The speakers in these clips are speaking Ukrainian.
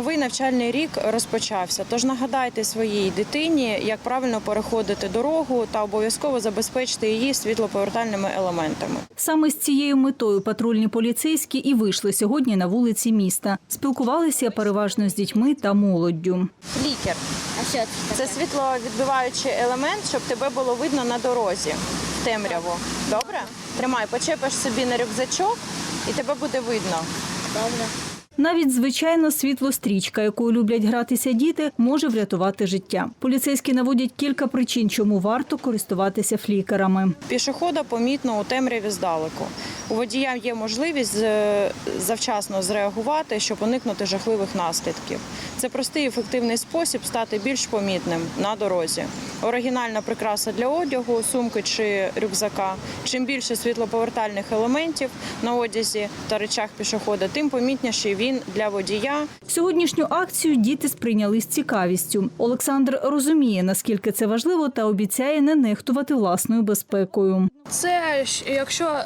новий навчальний рік розпочався. Тож нагадайте своїй дитині, як правильно переходити дорогу та обов'язково забезпечте її світлоповертальними елементами. Саме з цією метою патрульні поліцейські і вийшли сьогодні на вулиці міста. Спілкувалися переважно з дітьми та молоддю. Флікер А що це? це світловідбиваючий елемент, щоб тебе було видно на дорозі в темряву. Добре? Тримай, почепиш собі на рюкзачок і тебе буде видно. Добре. Навіть звичайно світлострічка, якою люблять гратися діти, може врятувати життя. Поліцейські наводять кілька причин, чому варто користуватися флікерами. Пішохода помітно у темряві здалеку. У водія є можливість е, завчасно зреагувати, щоб уникнути жахливих наслідків. Це простий і ефективний спосіб стати більш помітним на дорозі. Оригінальна прикраса для одягу, сумки чи рюкзака. Чим більше світлоповертальних елементів на одязі та речах пішохода, тим помітніший він для водія Сьогоднішню акцію діти сприйняли з цікавістю. Олександр розуміє, наскільки це важливо, та обіцяє не нехтувати власною безпекою. Це якщо е,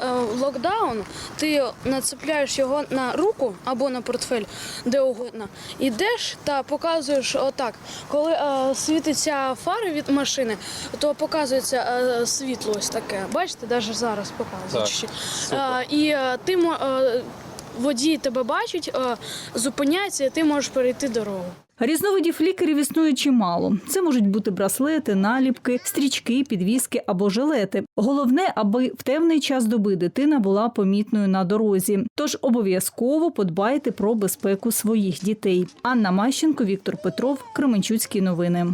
локдаун, ти нацепляєш його на руку або на портфель, де угодно, ідеш та показуєш отак. Коли е, світиться фари від машини, то показується е, світло ось таке. Бачите, навіть зараз показують. ще. Е, і е, ти е, водій тебе бачить, е, зупиняється, і ти можеш перейти дорогу. Різновидів флікерів існує чимало. Це можуть бути браслети, наліпки, стрічки, підвіски або жилети. Головне, аби в темний час доби дитина була помітною на дорозі. Тож обов'язково подбайте про безпеку своїх дітей. Анна Мащенко, Віктор Петров, Кременчуцькі новини.